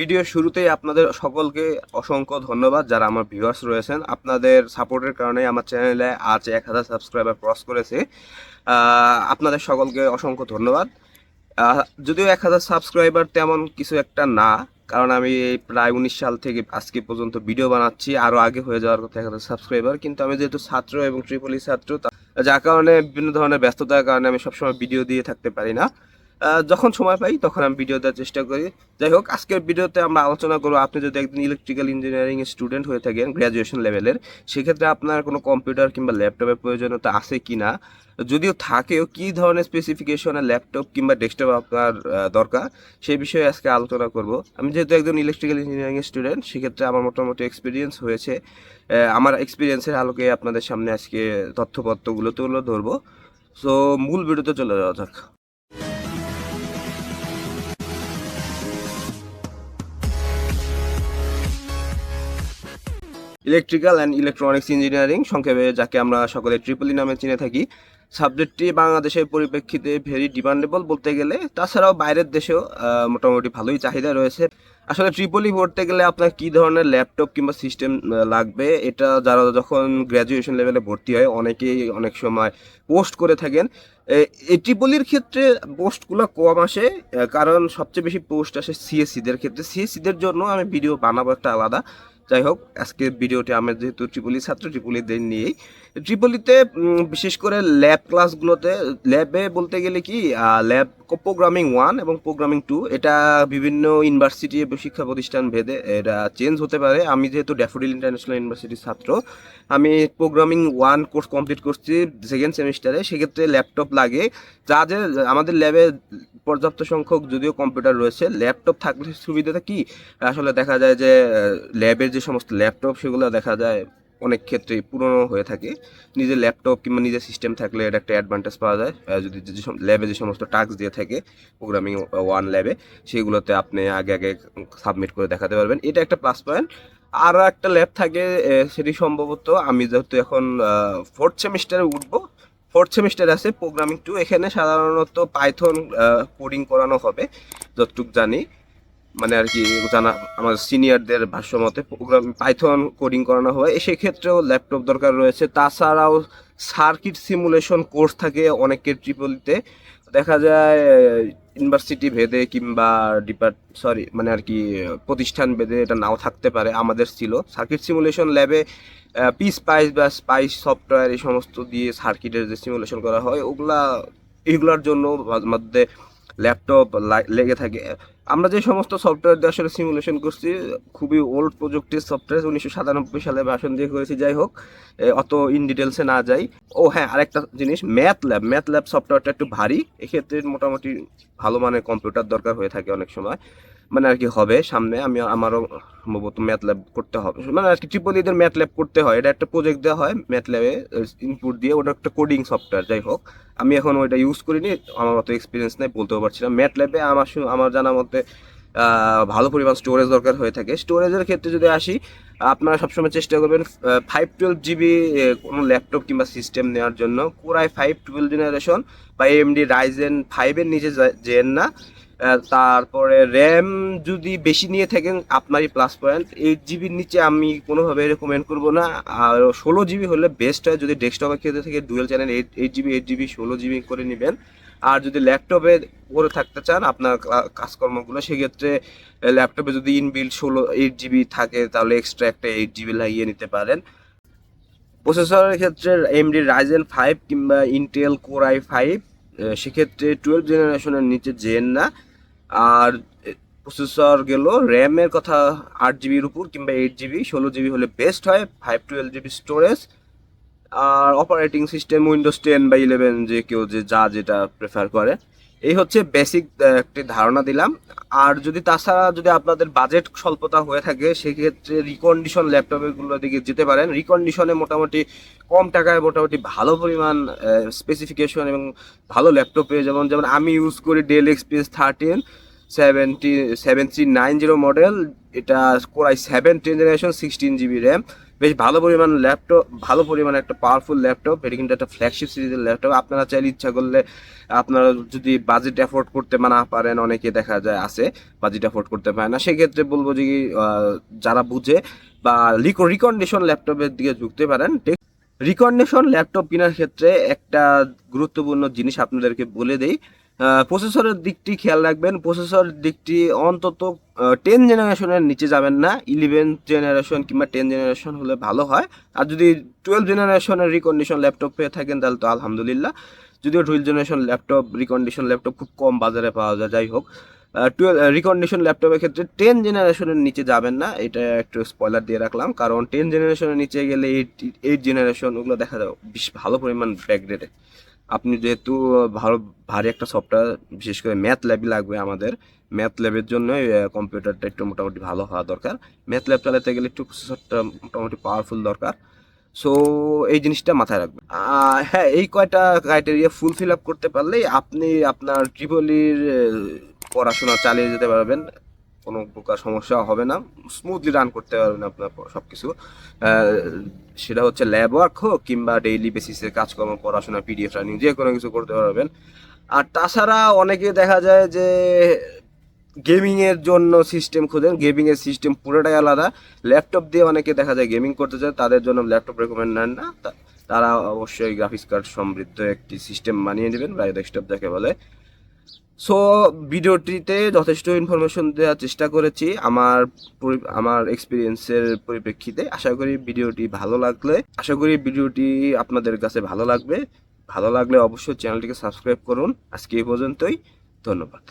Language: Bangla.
ভিডিও শুরুতেই আপনাদের সকলকে অসংখ্য ধন্যবাদ যারা আমার ভিউয়ার্স রয়েছেন। আপনাদের সাপোর্টের কারণে আমার চ্যানেলে আজ এক হাজার সাবস্ক্রাইবার ক্রস করেছে। আপনাদের সকলকে অসংখ্য ধন্যবাদ। যদিও এক হাজার সাবস্ক্রাইবার তেমন কিছু একটা না, কারণ আমি প্রায় উনিশ সাল থেকে আজকে পর্যন্ত ভিডিও বানাচ্ছি আরও আগে হয়ে যাওয়ার কথা এক হাজার সাবস্ক্রাইবার কিন্তু আমি যেহেতু ছাত্র এবং ট্রিপলি ছাত্র, তা- যার কারণে বিভিন্ন ধরনের ব্যস্ততার কারণে আমি সবসময় ভিডিও দিয়ে থাকতে পারি না। যখন সময় পাই, তখন আমি ভিডিও দেওয়ার চেষ্টা করি। যাই হোক, আজকের ভিডিওতে আমরা আলোচনা করব, আপনি যদি একদিন ইলেকট্রিক্যাল ইঞ্জিনিয়ারিং স্টুডেন্ট হয়ে থাকেন গ্র্যাজুয়েশন লেভেলের সেক্ষেত্রে আপনার কোনো কম্পিউটার কিংবা ল্যাপটপের প্রয়োজনীয়তা আছে কি না যদিও থাকেও, কি ধরনের স্পেসিফিকেশনের ল্যাপটপ কিংবা ডেস্কটপ আপনার দরকার? সেই বিষয়ে আজকে আলোচনা করব। আমি যেহেতু একজন ইলেকট্রিক্যাল ইঞ্জিনিয়ারিং স্টুডেন্ট সেক্ষেত্রে আমার মোটামুটি এক্সপিরিয়েন্স হয়েছে। আমার এক্সপিরিয়েন্সের আলোকে আপনাদের সামনে আজকে তথ্যপত্রগুলো তুলে ধরবো। সো মূল ভিডিওতে চলে যাওয়া যাক। ইলেকট্রিক্যাল অ্যান্ড ইলেকট্রনিক্স ইঞ্জিনিয়ারিং সংক্ষেপে, যাকে আমরা সকলে ট্রিপলি নামে চিনে থাকি। সাবজেক্টটি বাংলাদেশের পরিপ্রেক্ষিতে ভেরি ডিমান্ডেবল বলতে গেলে। তাছাড়াও বাইরের দেশেও মোটামুটি ভালোই চাহিদা রয়েছে। আসলে ট্রিপলি পড়তে গেলে আপনার কী ধরনের ল্যাপটপ কিংবা সিস্টেম লাগবে? এটা যারা যখন গ্র্যাজুয়েশন লেভেলে ভর্তি হয়, অনেকেই অনেক সময় পোস্ট করে থাকেন। এই ট্রিপলির ক্ষেত্রে পোস্টগুলো কম আসে কারণ সবচেয়ে বেশি পোস্ট আসে সিএসসিদের ক্ষেত্রে। সিএসসিদের জন্য আমি ভিডিও বানাবো একটা আলাদা। যাই হোক, আজকে ভিডিওটি আমার যেহেতু ট্রিপলি ছাত্র ট্রিপলিদের নিয়েই ট্রিপলিতে বিশেষ করে ল্যাব ক্লাসগুলোতে ল্যাবে বলতে গেলে কি ল্যাব প্রোগ্রামিং ওয়ান এবং প্রোগ্রামিং টু এটা বিভিন্ন ইউনিভার্সিটি এবং শিক্ষা প্রতিষ্ঠান ভেদে এটা চেঞ্জ হতে পারে। আমি যেহেতু ড্যাফোডিল ইন্টারন্যাশনাল ইউনিভার্সিটির ছাত্র, আমি প্রোগ্রামিং ওয়ান কোর্স কমপ্লিট করছি সেকেন্ড সেমিস্টারে সেক্ষেত্রে ল্যাপটপ লাগে। যাদের আমাদের ল্যাবে পর্যাপ্ত সংখ্যক যদিও কম্পিউটার রয়েছে ল্যাপটপ থাকলে সুবিধাটা কি? আসলে দেখা যায় যে ল্যাবের যে সমস্ত ল্যাপটপ সেগুলো দেখা যায় অনেক ক্ষেত্রে পুরনো হয়ে থাকে। নিজের ল্যাপটপ কিংবা নিজের সিস্টেম থাকলে এটা একটা অ্যাডভান্টেজ পাওয়া যায়। যদি ল্যাবে যে সমস্ত টাস্ক দিয়ে থাকে প্রোগ্রামিং ওয়ান ল্যাবে সেগুলোতে আপনি আগে আগে সাবমিট করে দেখাতে পারবেন। এটা একটা প্লাস পয়েন্ট আর একটা ল্যাব থাকে সেটি সম্ভবত আমি যেহেতু এখন ফোর্থ সেমিস্টারে উঠবো ফোর্থ সেমিস্টার আছে প্রোগ্রামিং টু এখানে সাধারণত পাইথন কোডিং করানো হবে, যতটুক জানি। মানে আর কি জানা আমার সিনিয়রদের ভাষ্য মতে প্রোগ্রাম পাইথন কোডিং করানো হয়। সেক্ষেত্রেও ল্যাপটপ দরকার রয়েছে। তাছাড়াও সার্কিট সিমুলেশন কোর্স থাকে অনেকের ট্রিপলিতে দেখা যায় ইউনিভার্সিটি ভেদে কিংবা ডিপার্ট সরি মানে আর কি প্রতিষ্ঠান ভেদে এটা নাও থাকতে পারে, আমাদের ছিল। সার্কিট সিমুলেশন ল্যাবে পি স্পাইস বা স্পাইস সফটওয়্যার এই সমস্ত দিয়ে সার্কিটের যে সিমুলেশন করা হয়, ওগুলা, এগুলোর জন্য মধ্যে ল্যাপটপ লেগে থাকে। আমরা যে সমস্ত সফটওয়্যার দিয়ে আসলে সিমুলেশন করছি, খুবই ওল্ড প্রযুক্তির সফটওয়্যার উনিশশো সাতানব্বই সালে ভাষণ দিয়ে করেছি, যাই হোক অত ইন ডিটেলসে না যাই। ও হ্যাঁ আরেকটা জিনিস ম্যাথ ল্যাব ম্যাথ ল্যাব সফটওয়্যারটা একটু ভারী, এক্ষেত্রে মোটামুটি ভালো মানের কম্পিউটার দরকার হয়ে থাকে অনেক সময়। মানে আর কি হবে সামনে, আমি আমারও সম্ভবত ম্যাথ ল্যাব করতে হবে। মানে আর কি ট্রিপলিদের ম্যাথ ল্যাব করতে হয়, এটা একটা প্রজেক্ট দেওয়া হয় ম্যাথ ল্যাবে ইনপুট দিয়ে, ওটা একটা কোডিং সফটওয়্যার যাই হোক। আমি এখন ওইটা ইউজ করিনি, আমার অত এক্সপিরিয়েন্স নেই, বলতেও পারছি না। ম্যাথ ল্যাবে আমার আমার জানা মতে ভালো পরিমাণ স্টোরেজ দরকার হয়ে থাকে। স্টোরেজের ক্ষেত্রে যদি আসি, আপনারা সবসময় চেষ্টা করবেন ফাইভ টুয়েলভ জিবি কোনো ল্যাপটপ কিংবা সিস্টেম নেওয়ার জন্য। Core i five twelve generation বা এমডি রাইজেন ফাইভের নিচে যেন না তারপরে র্যাম যদি বেশি নিয়ে থাকেন, আপনারই প্লাস পয়েন্ট এইট জিবির নিচে আমি কোনোভাবে রেকমেন্ড করব না। আর ষোলো জিবি হলে বেস্ট হয় যদি ডেস্কটপের ক্ষেত্রে থেকে dual channel eight eight GB eight GB ষোলো জিবি করে নেবেন। আর যদি ল্যাপটপে করে থাকতে চান, আপনার কাজকর্মগুলো, সেক্ষেত্রে ল্যাপটপে যদি ইনবিল্ড ষোলো এইট জিবি থাকে, তাহলে এক্সট্রা একটা এইট জিবি লাগিয়ে নিতে পারেন। প্রসেসরের ক্ষেত্রে এমডি রাইজেন ফাইভ কিংবা ইন্টেল কোর আই ফাইভ সেক্ষেত্রে টুয়েলভ জেনারেশনের নিচে জেন না। আর প্রসেসর গেল র্যামের কথা আট জিবির উপর কিংবা এইট জিবি ষোলো জিবি হলে বেস্ট হয় ফাইভ টুয়েলভ জিবি স্টোরেজ আর অপারেটিং সিস্টেম উইন্ডোজ টেন বা ইলেভেন যে কেউ যে যা যেটা প্রেফার করে। এই হচ্ছে বেসিক একটি ধারণা দিলাম। আর যদি তাছাড়া যদি আপনাদের বাজেট স্বল্পতা হয়ে থাকে, সেক্ষেত্রে রিকন্ডিশন ল্যাপটপেরগুলো দিকে যেতে পারেন। রিকন্ডিশনে মোটামুটি কম টাকায় মোটামুটি ভালো পরিমাণ স্পেসিফিকেশন এবং ভালো ল্যাপটপ পেয়ে যেমন যেমন আমি ইউজ করি Dell XPS thirteen seventy seven three nine zero model এটা Core i seven ten generation sixteen GB RAM বেশ ভালো পরিমাণ ল্যাপটপ, ভালো পরিমাণ একটা পাওয়ারফুল ল্যাপটপ। এটা কিন্তু একটা ফ্ল্যাগশিপ সিরিজের ল্যাপটপ। আপনারা চাইলে ইচ্ছা করলে আপনারা যদি বাজেট অ্যাফোর্ড করতে না পারেন, অনেকে দেখা যায় আছে বাজেট অ্যাফোর্ড করতে পারে না। সেক্ষেত্রে বলব যে যারা বুঝে বা রিকন্ডিশন ল্যাপটপের দিকে ঝুঁকতে পারেন রিকন্ডিশন ল্যাপটপ কেনার ক্ষেত্রে একটা গুরুত্বপূর্ণ জিনিস আপনাদেরকে বলে দেই। প্রসেসরের দিকটি খেয়াল রাখবেন। প্রসেসর দিকটি অন্তত টেন জেনারেশনের নিচে যাবেন না। ইলেভেন জেনারেশন কিংবা টেন জেনারেশন হলে ভালো হয়। আর যদি টুয়েলভ জেনারেশনের রিকন্ডিশন ল্যাপটপ পেয়ে থাকেন, তাহলে তো আলহামদুলিল্লাহ। যদিও twelve generation laptop recondition laptop খুব কম বাজারে পাওয়া যায়, যাই হোক। টুয়েলভ রিকন্ডিশন ল্যাপটপের ক্ষেত্রে টেন জেনারেশনের নিচে যাবেন না। এটা একটু স্পয়লার দিয়ে রাখলাম। কারণ টেন জেনারেশনের নিচে গেলে এইট এইট জেনারেশন ওগুলো দেখা যায় বেশ ভালো পরিমাণ ব্যাকডেটে আপনি যেহেতু ভালো, ভারী একটা সফটওয়্যার বিশেষ করে ম্যাথ ল্যাবই লাগবে আমাদের ম্যাথ ল্যাবের জন্য কম্পিউটারটা একটু মোটামুটি ভালো হওয়া দরকার। ম্যাথ ল্যাব চালাতে গেলে একটু প্রসেসরটা মোটামুটি পাওয়ারফুল দরকার। সো এই জিনিসটা মাথায় রাখবেন। হ্যাঁ এই কয়টা ক্রাইটেরিয়া ফুল ফিল আপ করতে পারলেই আপনি আপনার ট্রিপলির পড়াশোনা চালিয়ে যেতে পারবেন। কোনো প্রকার সমস্যা হবে না। স্মুথলি রান করতে পারবেন আপনার সব কিছু সেটা হচ্ছে ল্যাব ওয়ার্ক হোক কিংবা ডেইলি বেসিসে কাজকর্ম, পড়াশোনা পিডিএফ রানিং যে কোনো কিছু করতে পারবেন। আর তাছাড়া অনেকে দেখা যায় যে গেমিং এর জন্য সিস্টেম খোঁজেন। গেমিং এর সিস্টেম পুরোটাই আলাদা। ল্যাপটপ দিয়ে অনেকে দেখা যায় গেমিং করতে চায়, তাদের জন্য ল্যাপটপ রেকমেন্ড নেন না। তারা অবশ্যই গ্রাফিক্স কার্ড সমৃদ্ধ একটি সিস্টেম বানিয়ে নেবেন। বা ডেস্কটপ যাকে বলে। সো ভিডিওটিতে যথেষ্ট ইনফরমেশন দেওয়ার চেষ্টা করেছি আমার আমার এক্সপিরিয়েন্সের পরিপ্রেক্ষিতে। আশা করি ভিডিওটি ভালো লাগলে, আশা করি ভিডিওটি আপনাদের কাছে ভালো লাগবে। ভালো লাগলে অবশ্যই চ্যানেলটিকে সাবস্ক্রাইব করুন। আজকে এই পর্যন্তই, ধন্যবাদ।